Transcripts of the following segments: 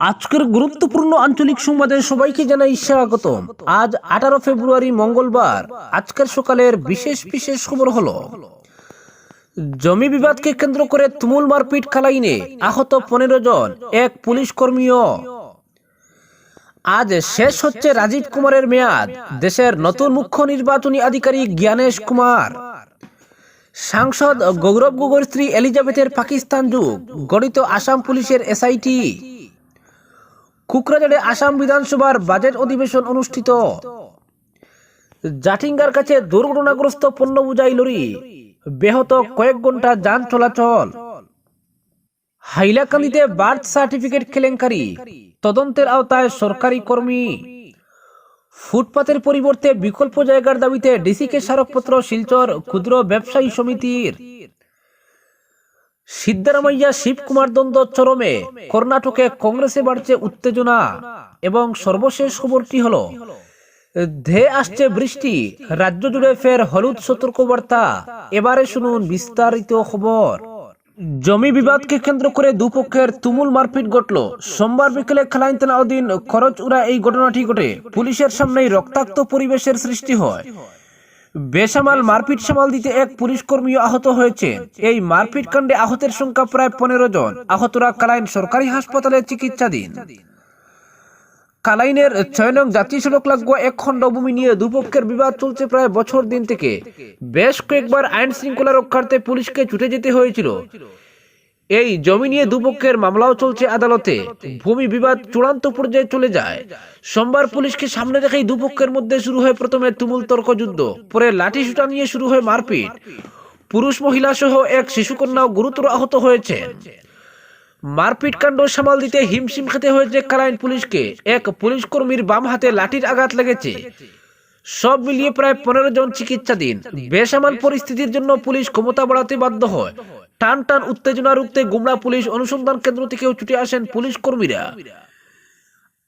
আজকের গুরুত্বপূর্ণ আঞ্চলিক সংবাদে সবাইকে জানাই স্বাগত আজ আঠারো ফেব্রুয়ারি মঙ্গলবার। আজকের সকালের বিশেষ বিশেষ খবর হলো, জমি বিবাদকে কেন্দ্র করে তুমুল মারপিট খালাইনে আহত পনেরো জন এক পুলিশ কর্মীও। আজ শেষ হচ্ছে রাজীব কুমারের মেয়াদ। দেশের নতুন মুখ্য নির্বাচনী আধিকারিক জ্ঞানেশ কুমার। সাংসদ গৌরব গগৈর স্ত্রী এলিজাবেথের পাকিস্তান যুগ, গঠিত আসাম পুলিশের এসআইটি। কুকরাঝাড়ে আসাম বিধানসভার বাজেট অধিবেশন অনুষ্ঠিত। জাটিঙ্গার কাছে দুর্ঘটনাগ্রস্ত পণ্য বুঝাই লরি। ব্যাহত কয়েক ঘণ্টা যান চলাচল। হাইলাকান্দিতে বার্থ সার্টিফিকেট কেলেঙ্কারি। তদন্তের আওতায় সরকারি কর্মী। ফুটপাতের পরিবর্তে বিকল্প জায়গার দাবিতে ডিসিকে স্মারকপত্র, শিলচর ক্ষুদ্র ব্যবসায়ী সমিতির। সিদ্ধারামাইয়া শিবকুমার দ্বন্দ্ব চরমে কর্ণাটকে কংগ্রেসে বাড়ছে উত্তেজনা এবং সর্বশেষ খবরটি হলো ধেয়ে আসছে বৃষ্টি, রাজ্য জুড়ে ফের হলুদ সতর্কবার্তা। এবারে শুনুন বিস্তারিত খবর। জমি বিবাদকে কেন্দ্র করে দুপক্ষের তুমুল মারপিট ঘটল। সোমবার বিকেলে খেলাইন তেলাউদ্দিন খরচ উড়া এই ঘটনাটি ঘটে। পুলিশের সামনেই রক্তাক্ত পরিবেশের সৃষ্টি হয়। বেসামাল মারপিট সামাল দিতে এক পুলিশ কর্মী আহত হয়েছে। এই মারপিট কাণ্ডে আহতের সংখ্যা প্রায় পনেরো জন। আহতরা কালাইন সরকারি হাসপাতালে চিকিৎসাধীন। কালাইনের ছয় নং জাতীয় সড়ক লাগোয়া এক খণ্ড ভূমি নিয়ে দুপক্ষের বিবাদ চলছে প্রায় বছর দিন থেকে। বেশ কয়েকবার আইন শৃঙ্খলা রক্ষার্থে পুলিশকে ছুটে যেতে হয়েছিল। এই জমি নিয়ে দুপক্ষের মামলাও চলছে আদালতে। ভূমি বিবাদ চূড়ান্ত পর্যায়ে চলে যায়। সোমবার পুলিশকে সামনে রেখেই দুপক্ষের মধ্যে শুরু হয় প্রথমে তুমুল তর্কযুদ্ধ, পরে লাঠি সুটা নিয়ে শুরু হয় মারপিট। পুরুষ মহিলা সহ এক শিশুকন্যাও গুরুতর আহত হয়েছেন মারপিট কাণ্ড সামাল দিতে হিমশিম খেতে হয়েছে কালাইন পুলিশকে। এক পুলিশ কর্মীর বাম হাতে লাঠির আঘাত লেগেছে। সব মিলিয়ে প্রায় পনেরো জন চিকিৎসাধীন। বেসামাল পরিস্থিতির জন্য পুলিশ ক্ষমতা বাড়াতে বাধ্য হয়। টান টান উত্তেজনা রুখতে গুমরা পুলিশ অনুসন্ধান কেন্দ্র থেকেও ছুটে আসেন পুলিশ কর্মীরা।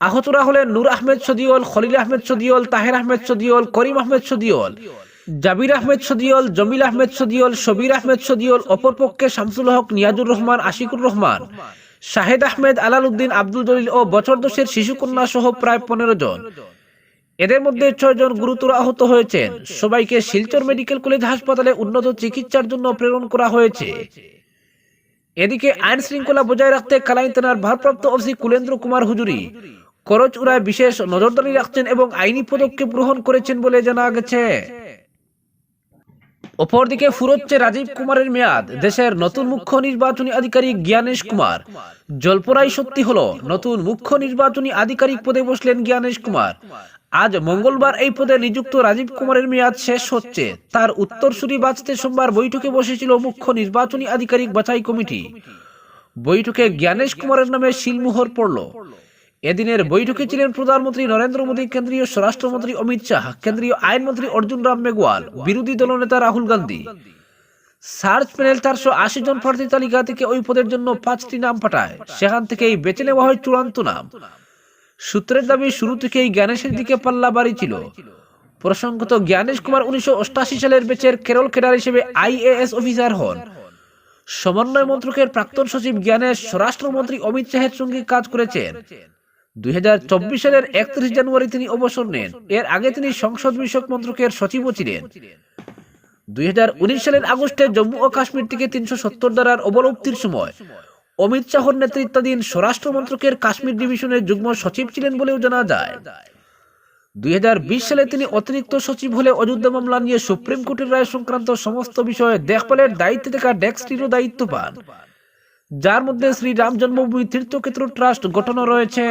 আহতরা হলেন নূর আহমেদ সদিওল খলিল আহমেদ সদিওল তাহের আহমেদ সদিওল করিম আহমেদ সদিওল জাবির আহমেদ সদিওল জমিল আহমেদ সদিওল শবির আহমেদ সদিওল অপরপক্ষে শামসুল হক, নিয়াজুর রহমান, আশিকুর রহমান, শাহেদ আহমেদ, আলাল উদ্দিন, আব্দুল জলিল ও বছর দশের শিশুকন্যা সহ প্রায় পনেরো জন। এদের মধ্যে ছয় জন গুরুতর আহত হয়েছেন। সবাইকে শিলচর মেডিকেল কলেজ হাসপাতালে উন্নত চিকিৎসার জন্য প্রেরণ করা হয়েছে। এদিকে আইন শৃঙ্খলা বজায় রাখতে কালাইন থানার ভারপ্রাপ্ত ওসি কুলেন্দ্র কুমার হুজুরি করচ উড়ায় বিশেষ নজরদারি রাখছেন এবং আইনি পদক্ষেপ গ্রহণ করেছেন বলে জানা গেছে। অপরদিকে ফুরোচ্ছে রাজীব কুমারের মেয়াদ। দেশের নতুন মুখ্য নির্বাচনী আধিকারিক জ্ঞানেশ কুমার। জল্পরাই সত্যি হলো, নতুন মুখ্য নির্বাচনী আধিকারিক পদে বসলেন জ্ঞানেশ কুমার। আজ মঙ্গলবার এই পদে নিযুক্ত রাজীব কুমারের মেয়াদ শেষ হচ্ছে। তার উত্তরসূরি বাঁচতে সোমবার বৈঠকে বসেছিল মুখ্য নির্বাচনী আধিকারিক বাছাই কমিটি। বৈঠকে জ্ঞানেশ কুমারের নামে শিলমোহর পড়ল। এদিনের বৈঠকে ছিলেন প্রধানমন্ত্রী নরেন্দ্র মোদী, কেন্দ্রীয় স্বরাষ্ট্রমন্ত্রী অমিত শাহ, কেন্দ্রীয় আইনমন্ত্রী অর্জুন রাম মেঘওয়াল, বিরোধী দলনেতা রাহুল গান্ধী। সার্চ প্যানেল চারশো আশি জন প্রার্থী তালিকা থেকে ওই পদের জন্য পাঁচটি নাম পাঠায়। সেখান থেকেই বেছে নেওয়া হয় চূড়ান্ত নাম। সূত্রের দাবি শুরু থেকেই জ্ঞানেশের দিকে পাল্লা বাড়ি ছিল। প্রসঙ্গত, জ্ঞানেশ কুমার উনিশশো সালের বেচের কেরল খেডার হিসেবে আইএএস অফিসার হন। সমন্বয় মন্ত্রকের প্রাক্তন সচিব জ্ঞানেশ, স্বরাষ্ট্রমন্ত্রী অমিত শাহের সঙ্গে কাজ করেছেন। দুই হাজার চব্বিশ সালের একত্রিশ জানুয়ারি তিনি অবসর নেন। এর আগে তিনি সংসদ বিষয়ক মন্ত্রকের সচিবও ছিলেন। দুই হাজার উনিশ সালের আগস্টে জম্মু ও কাশ্মীর থেকে তিনশো সত্তর ধারার অবলুপ্তির সময় অমিত শাহর নেতৃত্বাধীন স্বরাষ্ট্র মন্ত্রকের কাশ্মীর ডিভিশনের যুগ্ম সচিব ছিলেন বলেও জানা যায়। দুই সালে তিনি অতিরিক্ত সচিব হলে অযোধ্যা মামলা নিয়ে সুপ্রিম কোর্টের রায় সংক্রান্ত সমস্ত বিষয়ে দেখভালের দায়িত্বে থাকা ডেস্কটিরও দায়িত্ব পান। যার মধ্যে শ্রী রাম জন্মভূমি তীর্থক্ষেত্র ট্রাস্ট গঠন রয়েছে।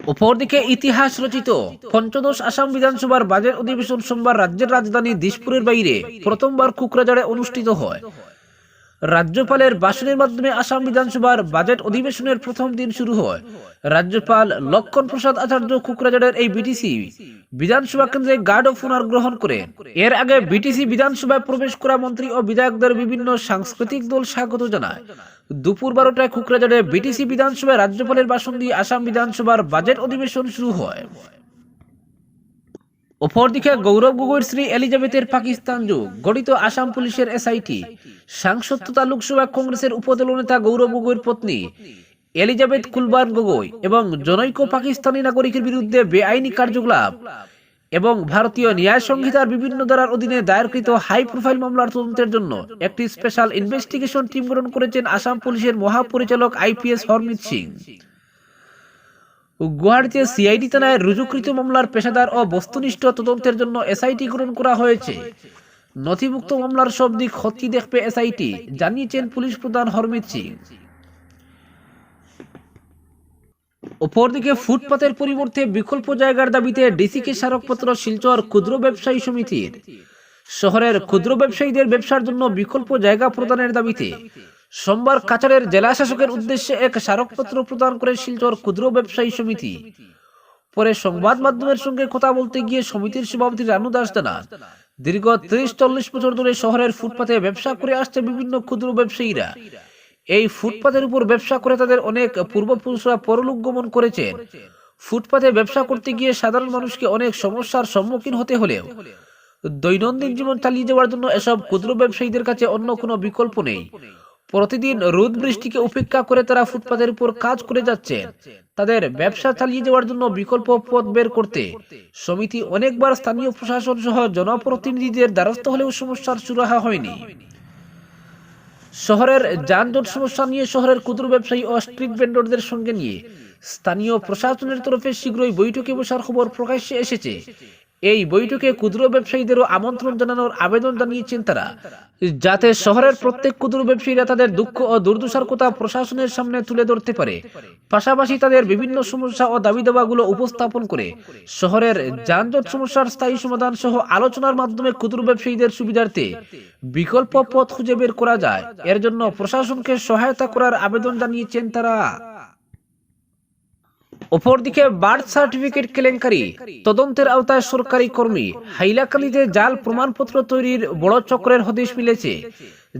অপরদিকে ইতিহাস রচিত পঞ্চদশ আসাম বিধানসভার বাজেট অধিবেশন সোমবার রাজ্যের রাজধানী দিসপুরের বাইরে প্রথমবার কুকরাজারে অনুষ্ঠিত হয়। রাজ্যপালের ভাষণের মাধ্যমে আসাম বিধানসভার বাজেট অধিবেশনের প্রথম দিন শুরু হয়। রাজ্যপাল লক্ষণ প্রসাদ আচার্য কুকরাঝাড়ের এই বিটিসি বিধানসভা কেন্দ্রে গার্ড অফ অনার গ্রহণ করেন। এর আগে বিটিসি বিধানসভায় প্রবেশ করা মন্ত্রী ও বিধায়কদের বিভিন্ন সাংস্কৃতিক দল স্বাগত জানায়। দুপুর বারোটায় কুকরাঝাড়ে বিটিসি বিধানসভায় রাজ্যপালের ভাষণ দিয়ে আসাম বিধানসভার বাজেট অধিবেশন শুরু হয়। অপরদিকে গৌরব গগৈর শ্রী এলিজাবেথের পাকিস্তান যুগ, গঠিত আসাম পুলিশের এসআইটি সাংসদ তথা লোকসভা কংগ্রেসের উপদল নেতা গৌরব গগৈর পত্নী এলিজাবেথ কুলবার্ন গগৈ এবং জনৈক পাকিস্তানি নাগরিকের বিরুদ্ধে বেআইনি কার্যকলাপ এবং ভারতীয় ন্যায় সংহিতার বিভিন্ন ধারার অধীনে দায়েরকৃত হাই প্রোফাইল মামলার তদন্তের জন্য একটি স্পেশাল ইনভেস্টিগেশন টিম গঠন করেছেন আসাম পুলিশের মহাপরিচালক আইপিএস হরমিত সিং। গুয়াহাটিতে সিআইডি থানায় রুজুকৃত মামলার পেশাদার ও বস্তুনিষ্ঠ তদন্তের জন্য এসআইটি গঠন করা হয়েছে। নথিভুক্ত মামলার সব দিক খতি দেখবে এসআইটি জানিয়েছেন পুলিশ প্রধান হরমিত সিং। অপরদিকে ফুটপাতের পরিবর্তে বিকল্প জায়গার দাবিতে ডিসিকে স্মারকপত্র, শিলচর ক্ষুদ্র ব্যবসায়ী সমিতির। শহরের ক্ষুদ্র ব্যবসায়ীদের ব্যবসার জন্য বিকল্প জায়গা প্রদানের দাবিতে সোমবার কাছাড়ের জেলা শাসকের উদ্দেশ্যে এক স্মারকপত্র প্রদান করে শিলচর ক্ষুদ্র ব্যবসায়ী সমিতি। পরে সংবাদ মাধ্যমের সঙ্গে কথা বলতে গিয়ে সমিতির সভাপতি রানু দাস জানান, দীর্ঘ ত্রিশ চল্লিশ বছর ধরে শহরের ফুটপাতে ব্যবসা করে আসছে বিভিন্ন ক্ষুদ্র ব্যবসায়ীরা। এই ফুটপাতের উপর ব্যবসা করে তাদের অনেক পূর্বপুরুষরা পরলোক গমন করেছেন। ফুটপাতে ব্যবসা করতে গিয়ে সাধারণ মানুষকে অনেক সমস্যার সম্মুখীন হতে হলেও দৈনন্দিন জীবন চালিয়ে যাওয়ার জন্য এসব ক্ষুদ্র ব্যবসায়ীদের কাছে অন্য কোনো বিকল্প নেই। প্রতিদিন রোদ বৃষ্টিকে উপেক্ষা করে তারা ফুটপাতের উপর কাজ করে যাচ্ছে। তাদের ব্যবসা চালিয়ে যাওয়ার জন্য বিকল্প পথ বের করতে। সমিতি অনেকবার স্থানীয় প্রশাসন সহ জনপ্রতিনিধিদের দ্বারস্থ হলেও সমস্যার সুরাহা হয়নি। শহরের যানজট সমস্যা নিয়ে শহরের ক্ষুদ্র ব্যবসায়ী ও স্ট্রিট ভেন্ডরদের সঙ্গে নিয়ে স্থানীয় প্রশাসনের তরফে শীঘ্রই বৈঠকে বসার খবর প্রকাশ্যে এসেছে। এই বৈঠকে ক্ষুদ্র ব্যবসায়ীদেরও আমন্ত্রণ জানানোর আবেদন জানিয়েছেন তারা। যাতে শহরের প্রত্যেক ক্ষুদ্র ব্যবসায়ীরা তাদের দুঃখ ও দুর্দশার কথা প্রশাসনের সামনে তুলে ধরতে পারে। পাশাপাশি তাদের বিভিন্ন সমস্যা ও দাবি দাবাগুলো উপস্থাপন করে শহরের যানজট সমস্যার স্থায়ী সমাধান সহ আলোচনার মাধ্যমে ক্ষুদ্র ব্যবসায়ীদের সুবিধার্থে বিকল্প পথ খুঁজে বের করা যায়। এর জন্য প্রশাসনকে সহায়তা করার আবেদন জানিয়েছেন তারা। অপরদিকে বার্থ সার্টিফিকেট কেলেঙ্কারি, তদন্তের আওতায় সরকারি কর্মী হাইলাকান্দিতে জাল প্রমাণপত্র তৈরির বড় চক্রের হদিশ মিলেছে।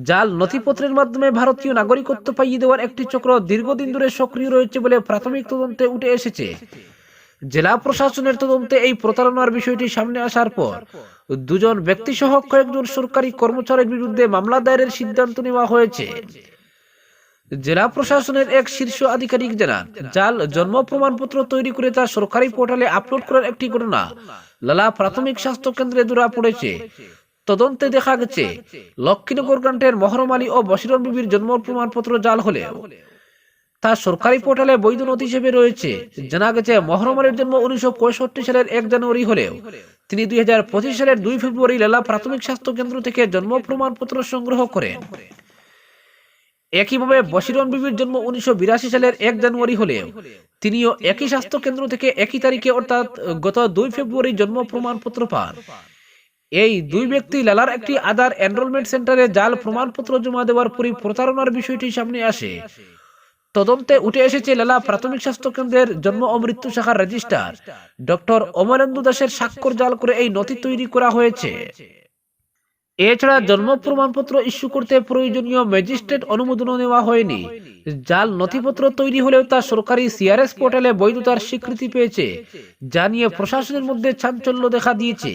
জাল নথিপত্রের মাধ্যমে ভারতীয় নাগরিকত্ব পাইয়ে দেওয়ার একটি চক্র দীর্ঘদিন ধরে সক্রিয় রয়েছে বলে প্রাথমিক তদন্তে উঠে এসেছে। জেলা প্রশাসনের তদন্তে এই প্রতারণার বিষয়টি সামনে আসার পর দুজন ব্যক্তি সহ কয়েকজন সরকারি কর্মচারীর বিরুদ্ধে মামলা দায়েরের সিদ্ধান্ত নেওয়া হয়েছে। জেলা প্রশাসনের এক শীর্ষ আধিকারিক জানান, জাল জন্ম প্রমাণপত্র তৈরি করে তা সরকারি পোর্টালে আপলোড করার একটি ঘটনা। লালা প্রাথমিক স্বাস্থ্য কেন্দ্রে ধরা পড়েছে। তদন্তে দেখা গেছে, লক্ষ্মীনগর গ্রান্টের মহরম ও বসিরন বিবির জন্ম প্রমাণপত্র জাল হলেও তা সরকারি পোর্টালে বৈধ নথি হিসেবে রয়েছে। জানা গেছে, মহরম জন্ম উনিশশো পঁয়ষট্টি সালের এক জানুয়ারি হলেও তিনি দুই হাজার পঁচিশ সালের দুই ফেব্রুয়ারি লালা প্রাথমিক স্বাস্থ্য কেন্দ্র থেকে জন্ম প্রমাণপত্র সংগ্রহ করেন। একইভাবে বশিরন বিবির জন্ম উনিশশো বিরাশি সালের এক জানুয়ারি হলেও তিনিও একই স্বাস্থ্য কেন্দ্র থেকে একই তারিখে, অর্থাৎ গত দুই ফেব্রুয়ারি জন্ম প্রমাণপত্র পান। এই দুই ব্যক্তি লালার একটি আধার এনরোলমেন্ট সেন্টারে জাল প্রমাণপত্র জমা দেওয়ার পরই প্রতারণার বিষয়টি সামনে আসে। তদন্তে উঠে এসেছে লালা প্রাথমিক স্বাস্থ্য কেন্দ্রের জন্ম ও মৃত্যু শাখার রেজিস্ট্রার, ডক্টর অমরেন্দু দাসের স্বাক্ষর জাল করে এই নথি তৈরি করা হয়েছে। এছাড়া জন্ম প্রমাণপত্র ইস্যু করতে প্রয়োজনীয় ম্যাজিস্ট্রেট অনুমোদনও নেওয়া হয়নি। জাল নথিপত্র তৈরি হলেও তা সরকারি সিআরএস পোর্টালে বৈধতার স্বীকৃতি পেয়েছে, যা নিয়ে প্রশাসনের মধ্যে চাঞ্চল্য দেখা দিয়েছে।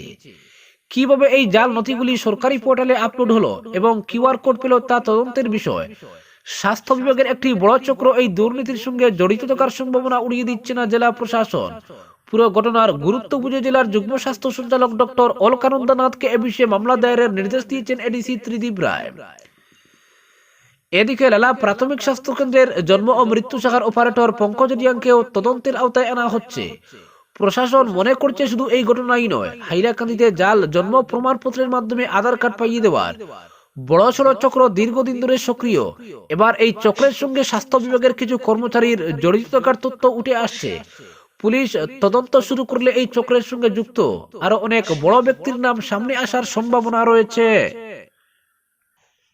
কীভাবে এই জাল নথিগুলি সরকারি পোর্টালে আপলোড হলো এবং কিউআর কোড পেল তা তদন্তের বিষয়? স্বাস্থ্য বিভাগের একটি বড় চক্র এই দুর্নীতির সঙ্গে জড়িত থাকার সম্ভাবনা উড়িয়ে দিচ্ছে না জেলা প্রশাসন। পুরো ঘটনার গুরুত্ব বুঝে জেলার যুগ্ম স্বাস্থ্য সঞ্চালক ডক্টর অলকানন্দনাথকে এ বিষয়ে মামলা দায়েরের নির্দেশ দিয়েছেন এডিসি ত্রিদীপ রায়। এদিকে লালা প্রাথমিক স্বাস্থ্য কেন্দ্রের জন্ম ও মৃত্যু শাখার অপারেটর পঙ্কজ রিয়াংকেও তদন্তের আওতায় আনা হচ্ছে। প্রশাসন মনে করছে শুধু এই ঘটনাই নয়, হাইলাকান্দিতে জাল জন্ম প্রমাণপত্রের মাধ্যমে আধার কার্ড পাইয়ে দেওয়ার। বড় সড় চক্র দীর্ঘদিন ধরে সক্রিয়। এবার এই চক্রের সঙ্গে স্বাস্থ্য বিভাগের কিছু কর্মচারীর জড়িত থাকার তথ্য উঠে আসছে। পুলিশ তদন্ত শুরু করলে এই চক্রের সঙ্গে যুক্ত। আরও অনেক বড় ব্যক্তির নাম সামনে আসার সম্ভাবনা রয়েছে।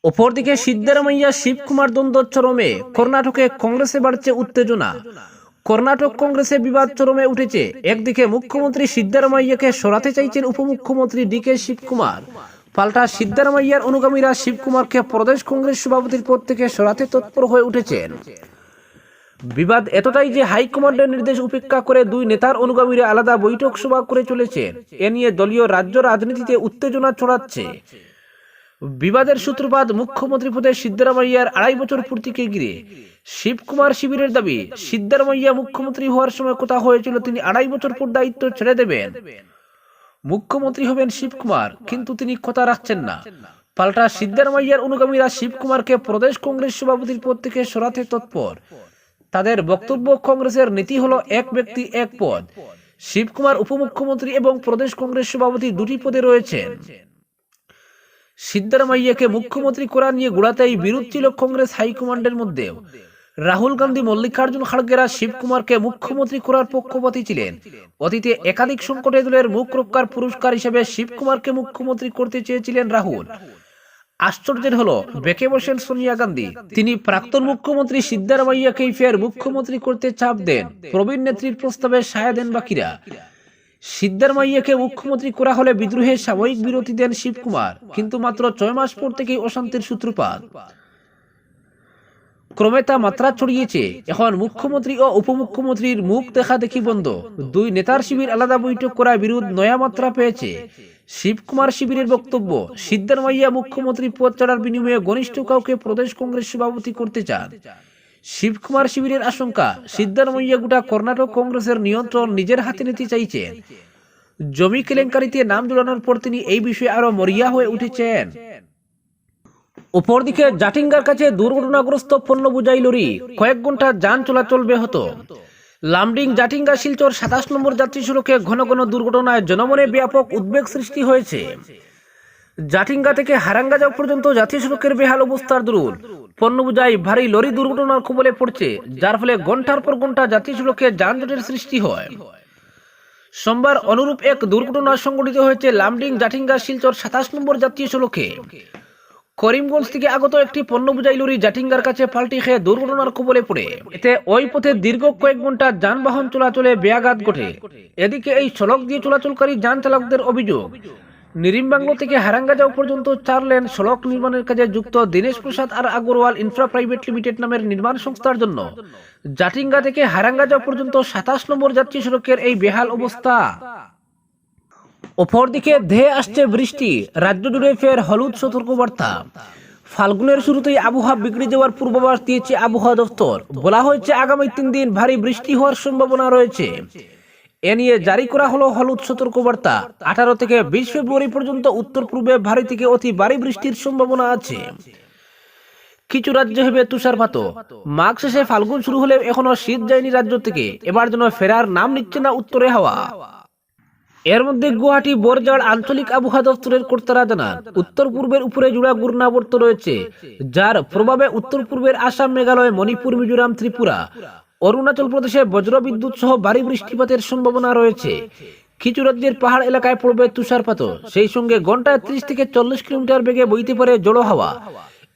অপরদিকে সিদ্ধারামাইয়া শিবকুমার দ্বন্দ্ব চরমে, কর্ণাটকে কংগ্রেসে বাড়ছে উত্তেজনা। কর্ণাটক কংগ্রেসে বিবাদ চরমে উঠেছে। একদিকে মুখ্যমন্ত্রী সিদ্ধারামাইয়াকে সরাতে চাইছেন উপমুখ্যমন্ত্রী ডি কে শিবকুমার পাল্টা সিদ্ধারামাইয়ার অনুগামীরা শিবকুমারকে প্রদেশ কংগ্রেস সভাপতির পদ থেকে সরাতে তৎপর হয়ে উঠেছেন। বিবাদ এতটাই যে হাইকমান্ডের নির্দেশ উপেক্ষা করে দুই নেতার অনুগামীরা আলাদা বৈঠক সভা করে চলেছেন। এ নিয়ে দলীয় রাজ্য রাজনীতিতে উত্তেজনা ছড়াচ্ছে। বিবাদের সূত্রপাত মুখ্যমন্ত্রী পদে সিদ্ধারামাইয়ার আড়াই বছর পূর্তিকে ঘিরে। শিবকুমার শিবিরের দাবি, সিদ্ধারামাইয়া মুখ্যমন্ত্রী হওয়ার সময় কথা হয়েছিল তিনি আড়াই বছর পর দায়িত্ব ছেড়ে দেবেন। মুখ্যমন্ত্রী হবেন শিবকুমার, কিন্তু তিনি কথা রাখছেন না। পাল্টা সিদ্ধারামাইয়ার অনুগামীরা শিবকুমারকে প্রদেশ কংগ্রেস সভাপতির পদ থেকে সরাতে তৎপর। তাদের বক্তব্য কংগ্রেসের নীতি হলো এক ব্যক্তি, এক পদ। শিবকুমার উপমুখ্যমন্ত্রী এবং প্রদেশ কংগ্রেস সভাপতি দুটি পদে রয়েছেন। সিদ্ধারামাইয়াকে মুখ্যমন্ত্রী করা নিয়ে গোড়াতেই বিরোধ ছিল কংগ্রেস হাইকমান্ডের মধ্যেও। রাহুল গান্ধী, মল্লিকার্জুন খাড়গেরা শিবকুমারকে মুখ্যমন্ত্রী করার পক্ষপাতী ছিলেন। অতীতে একাধিক সংকটে দলের মুখ রক্ষার পুরস্কার হিসেবে শিবকুমারকে মুখ্যমন্ত্রী করতে চেয়েছিলেন রাহুল। আশ্চর্যের হলো, বেঁকে বসেন সোনিয়া গান্ধী। তিনি প্রাক্তন মুখ্যমন্ত্রী সিদ্ধারামাইয়াকেই ফের মুখ্যমন্ত্রী করতে চাপ দেন। প্রবীণ নেত্রীর প্রস্তাবে সায়া দেন বাকিরা। সিদ্ধারমাইয়াকে মুখ্যমন্ত্রী করা হলে বিদ্রোহের সাময়িক বিরতি দেন শিবকুমার কিন্তু মাত্র ছয় মাস পর থেকেই অশান্তির সূত্রপাত। ক্রমে তা মাত্রা ছড়িয়েছে। এখন মুখ্যমন্ত্রী ও উপমুখ্যমন্ত্রীর মুখ দেখা দেখি বন্ধ। দুই নেতার শিবির আলাদা বৈঠক করায় বিরোধ নয়া মাত্রা পেয়েছে। শিবকুমার শিবিরের বক্তব্য সিদ্ধারমাইয়া মুখ্যমন্ত্রী পদ ছাড়ার বিনিময়ে ঘনিষ্ঠ কাউকে প্রদেশ কংগ্রেস সভাপতি করতে চান। শিবকুমার শিবিরের আশঙ্কা সিদ্ধারমাইয়া গোটা কর্ণাটক কংগ্রেসের নিয়ন্ত্রণ নিজের হাতে নিতে চাইছেন। জমি কেলেঙ্কারিতে নাম জড়ানোর পর তিনি এই বিষয়ে আরও মরিয়া হয়ে উঠেছেন। অপরদিকে জাটিঙ্গার কাছে দুর্ঘটনাগ্রস্ত পণ্য বোঝাই লরি, কয়েক ঘণ্টা যান চলাচল ব্যাহত। লামডিং জাটিঙ্গা শিলচর সাতাশ নম্বর যাত্রী সড়কে ঘন ঘন দুর্ঘটনায় জনমনে ব্যাপক উদ্বেগ সৃষ্টি হয়েছে। জাটিঙ্গা থেকে হারাঙ্গা যাওয়া পর্যন্ত জাতীয় সড়কের বেহাল অবস্থার দরুন। পণ্য বোঝাই ভারী লরি দুর্ঘটনার কবলে পড়ছে, যার ফলে ঘণ্টার পর ঘণ্টা জাতীয় সড়কে যানজটের সৃষ্টি হয়। সোমবার অনুরূপ এক দুর্ঘটনা সংঘটিত হয়েছে লামডিং জাটিঙ্গা শিলচর সাতাশ নম্বর জাতীয় সড়কে করিমগঞ্জ থেকে আগত একটি পণ্য বোঝাই লরি জাটিঙ্গার কাছে পাল্টি খেয়ে দুর্ঘটনার কবলে পড়ে। এতে ওই পথে দীর্ঘ কয়েক ঘণ্টা যানবাহন চলাচলে ব্যাঘাত ঘটে। এদিকে এই সড়ক দিয়ে চলাচলকারী যান চালকদের অভিযোগ, নিরিমবাংলো থেকে হারাঙ্গা যাও পর্যন্ত চার লেন সড়ক নির্মাণের কাজে যুক্ত Dinesh Prasad R Agarwal infra private limited নামের নির্মাণ সংস্থার জন্য। জাটিঙ্গা থেকে হারাঙ্গা যাও পর্যন্ত সাতাশ নম্বর যাত্রী সড়কের এই বেহাল অবস্থা। অপরদিকে ধেয়ে আসছে বৃষ্টি, রাজ্য জুড়ে ফের হলুদ সতর্কবার্তা। ফাল্গুনের শুরুতেই আবহাওয়া বিগড়ে যাওয়ার পূর্বাভাস দিয়েছে আবহাওয়া দপ্তর বলা হয়েছে আগামী তিন দিন ভারী বৃষ্টি হওয়ার সম্ভাবনা রয়েছে। এ নিয়ে জারি করা হলো হলুদ সতর্কবার্তা। আঠারো থেকে বিশ ফেব্রুয়ারি পর্যন্ত উত্তর পূর্বে ভারী থেকে অতি ভারী বৃষ্টির সম্ভাবনা আছে। কিছু রাজ্যে হবে তুষারপাত। মাঘ শেষে ফাল্গুন শুরু হলে এখনও শীত যায়নি রাজ্য থেকে। এবার যেন ফেরার নাম নিচ্ছে না উত্তরে হাওয়া। এর মধ্যে গুয়াহাটি বরজাড় আঞ্চলিক আবহাওয়া দপ্তরের কর্তারা জানান, উত্তর পূর্বের উপরে জুড়া ঘূর্ণাবর্ত রয়েছে, যার প্রভাবে উত্তর পূর্বের আসাম, মেঘালয়, মণিপুর, মিজোরাম, ত্রিপুরা, অরুণাচল প্রদেশে বজ্রবিদ্যুৎ সহ ভারী বৃষ্টিপাতের সম্ভাবনা রয়েছে। কিছু রাজ্যের পাহাড় এলাকায় পড়বে তুষারপাত সেই সঙ্গে ঘন্টায় ত্রিশ থেকে চল্লিশ কিলোমিটার বেগে বইতে পারে জড়ো হাওয়া।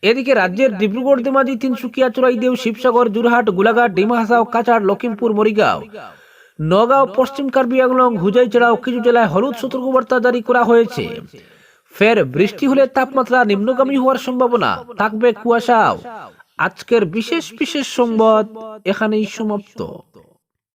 এদিকে রাজ্যের ডিব্রুগড়, ধেমাজি, তিনসুকিয়া চুরাইদেও শিবসাগর যোরহাট গোলাঘাট ডিমা হাসাও কাছাড় লখিমপুর মরিগাঁও নগাঁও পশ্চিম কার্বি আংলং হুজাই ছাড়াও কিছু জেলায় হলুদ সতর্কবার্তা জারি করা হয়েছে। ফের বৃষ্টি হলে তাপমাত্রা নিম্নগামী হওয়ার সম্ভাবনা থাকবে কুয়াশাও। আজকের বিশেষ বিশেষ সংবাদ এখানেই সমাপ্ত।